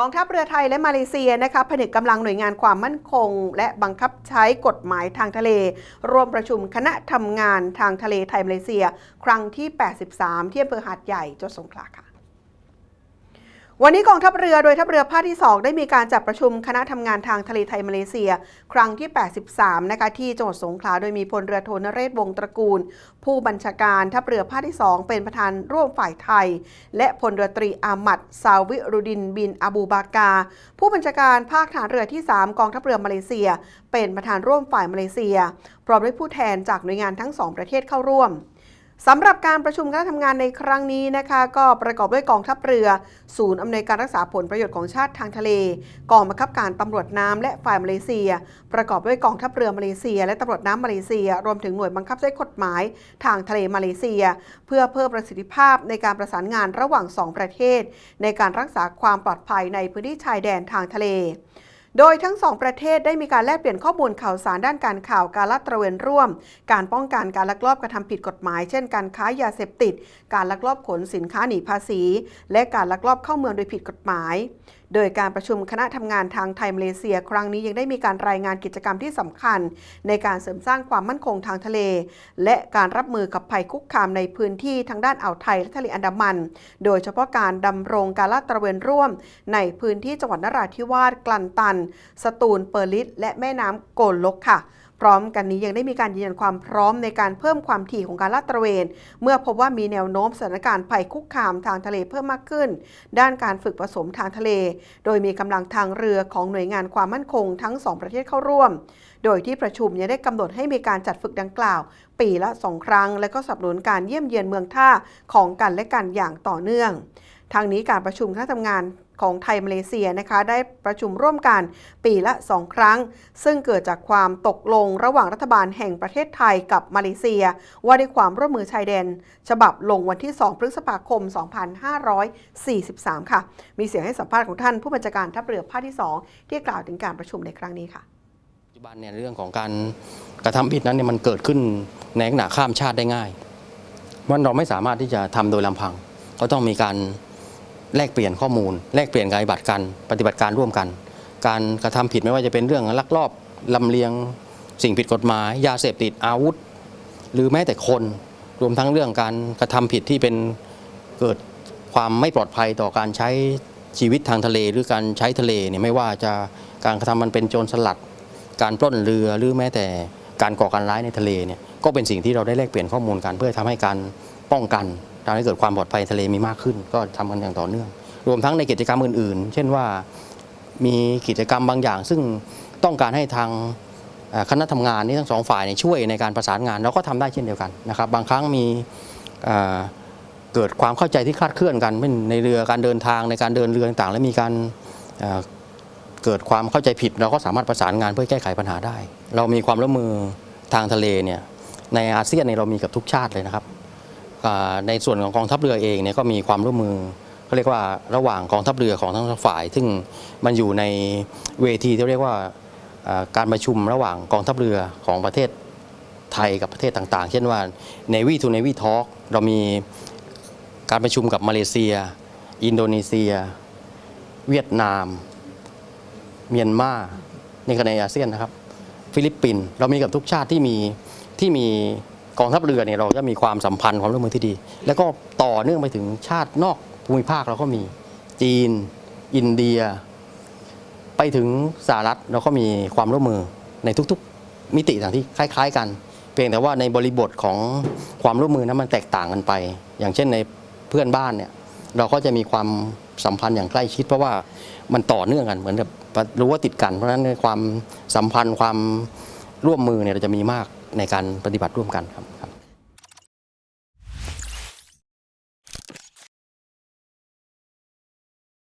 กองทัพเรือไทยและมาเลเซียนะคะผนึกกำลังหน่วยงานความมั่นคง และบังคับใช้กฎหมายทางทะเล ร่วมประชุมคณะทำงานทางทะเลไทยมาเลเซีย ครั้งที่ 83 ที่อำเภอหาดใหญ่จังหวัดสงขลาค่ะ วันนี้กองทัพเรือโดยทัพเรือภาคที่ 2 ได้มีการจัดประชุมคณะทำงานทางทะเลไทยมาเลเซีย ครั้งที่ 83 นะคะที่จังหวัดสงขลาโดยมีพลเรือโทนเรศวงศ์ตระกูล ผู้บัญชาการทัพเรือภาคที่ 2 เป็นประธานร่วมฝ่ายไทย และพลเรือตรีอามัดซาวิรุดินบินอาบูบากา ผู้บัญชาการภาคฐานเรือที่ 3 กองทัพเรือมาเลเซีย เป็นประธานร่วมฝ่ายมาเลเซีย พร้อมด้วยผู้แทนจากหน่วยงานทั้งสองประเทศเข้าร่วม สำหรับการประชุมคณะทำงานในครั้งนี้นะคะ ก็ประกอบด้วยกองทัพเรือ ศูนย์อำนวยการรักษาผลประโยชน์ของชาติทางทะเล กองบังคับการตำรวจน้ำและฝ่ายมาเลเซีย ประกอบด้วยกองทัพเรือมาเลเซีย และตำรวจน้ำมาเลเซีย รวมถึงหน่วยบังคับใช้กฎหมายทางทะเลมาเลเซีย เพื่อเพิ่มประสิทธิภาพในการประสานงานระหว่างสองประเทศ ในการรักษาความปลอดภัยในพื้นที่ชายแดนทางทะเล โดยทั้งสองประเทศได้มีการแลกเปลี่ยนข้อมูลข่าวสารด้านการข่าวการลาดตระเวนร่วม การป้องกันการลักลอบกระทำผิดกฎหมาย เช่น การค้ายาเสพติด การลักลอบขนสินค้าหนีภาษี และการลักลอบเข้าเมืองโดยผิดกฎหมาย โดยการประชุมคณะทำงานทางไทยมาเลเซีย ครั้งนี้ยังได้มีการรายงานกิจกรรมที่สำคัญ ในการเสริมสร้างความมั่นคงทางทะเล และการรับมือกับภัยคุกคามในพื้นที่ทางด้านอ่าวไทยและทะเลอันดามัน โดยเฉพาะการดำรงการลาดตระเวนร่วม ในพื้นที่จังหวัดนราธิวาสกลันตัน สตูลเปอร์ลิสและแม่น้ำโกลลกค่ะ พร้อมกันนี้ยังได้มีการยืนยันความพร้อมในการเพิ่มความถี่ของการลาดตระเวน เมื่อพบว่ามีแนวโน้มสถานการณ์ภัยคุกคามทางทะเลเพิ่มมากขึ้น ด้านการฝึกผสมทางทะเล โดยมีกำลังทางเรือของหน่วยงานความมั่นคงทั้งสองประเทศเข้าร่วม โดยที่ประชุมยังได้กำหนดให้มีการจัดฝึกดังกล่าว ปีละสองครั้ง และก็สนับสนุนการเยี่ยมเยียนเมืองท่าของกันและกันอย่างต่อเนื่องทางนี้การประชุมคณะทำงาน ของไทยมาเลเซียนะคะได้ประชุมร่วมกันปีละ 2 ครั้ง ซึ่งเกิดจากความตกลงระหว่างรัฐบาลแห่งประเทศไทยกับมาเลเซีย ว่าด้วยความร่วมมือชายแดน ฉบับลงวันที่ 2 พฤษภาคม 2543 ค่ะ มีเสียงให้สัมภาษณ์ของท่านผู้บัญชาการทัพเรือภาคที่ 2 ที่กล่าวถึงการประชุมในครั้งนี้ค่ะปัจจุบันเนี่ยเรื่องของการกระทำผิดนั้นเนี่ยมันเกิดขึ้นในลักษณะข้ามชาติได้ง่ายมันเราไม่สามารถที่จะทำโดยลำพัง ก็ต้องมีการ แลกเปลี่ยนข้อมูล แลกเปลี่ยนการปฏิบัติการปฏิบัติการร่วมกัน การกระทำผิดไม่ว่าจะเป็นเรื่องลักลอบลำเลียง สิ่งผิดกฎหมาย ยาเสพติดอาวุธ หรือแม้แต่คนรวมทั้งเรื่องการกระทำผิดที่เป็นเกิดความไม่ปลอดภัยต่อการใช้ชีวิตทางทะเล หรือการใช้ทะเลเนี่ยไม่ว่าจะการกระทำมันเป็นโจรสลัด การปล้นเรือหรือแม้แต่การก่อการร้ายในทะเลเนี่ยก็เป็นสิ่งที่เราได้แลกเปลี่ยนข้อมูลกันเพื่อทำให้การป้องกัน ทำให้เกิดความปลอดภัยทะเลมีมากขึ้น ก็ทำกันอย่างต่อเนื่อง รวมทั้งในกิจกรรมอื่น ๆ เช่นว่ามีกิจกรรมบางอย่าง ซึ่งต้องการให้ทางคณะทำงานนี้ทั้งสองฝ่ายช่วยในการประสานงานเราก็ทำได้เช่นเดียวกันนะครับบางครั้งมีเเกิดความเข้าใจที่คลาดเคลื่อนกันเป็นในเรือการเดินทางในการเดินเรือต่างๆ และมีการเอ่อเกิดความเข้าใจผิด เราก็สามารถประสานงานเพื่อแก้ไขปัญหาได้ เรามีความร่วมมือทางทะเลเนี่ยในอาเซียนเนี่ยเรามีกับทุกชาติเลยนะครับ ในส่วนของกองทัพเรือเองเนี่ยก็มีความร่วมมือเขาเรียกว่าระหว่างกองทัพเรือของทั้งสองฝ่าย ซึ่งมันอยู่ในเวทีที่เรียกว่าการประชุมระหว่างกองทัพเรือของประเทศไทยกับประเทศต่างๆ เช่นว่า Navy to Navy Talk เรามีการประชุมกับมาเลเซีย อินโดนีเซีย เวียดนาม เมียนมานี่ก็ในอาเซียนนะครับ ฟิลิปปินส์เรามีกับทุกชาติที่มีที่มี กองทัพเรือเนี่ยเราจะมีความสัมพันธ์ความร่วมมือที่ดี แล้วก็ต่อเนื่องไปถึงชาตินอกภูมิภาคเราก็มีจีน อินเดีย ไปถึงสหรัฐเราก็มีความร่วมมือในทุกๆ มิติต่างที่คล้าย ๆ กัน เพียงแต่ว่าในบริบทของความร่วมมือนั้นมันแตกต่างกันไป อย่างเช่นในเพื่อนบ้านเนี่ยเราก็จะมีความสัมพันธ์อย่างใกล้ชิด เพราะว่ามันต่อเนื่องกันเหมือนกับรู้ว่าติดกัน เพราะฉะนั้นในความสัมพันธ์ความร่วมมือเนี่ยเราจะมีมาก ในการปฏิบัติร่วมกันครับ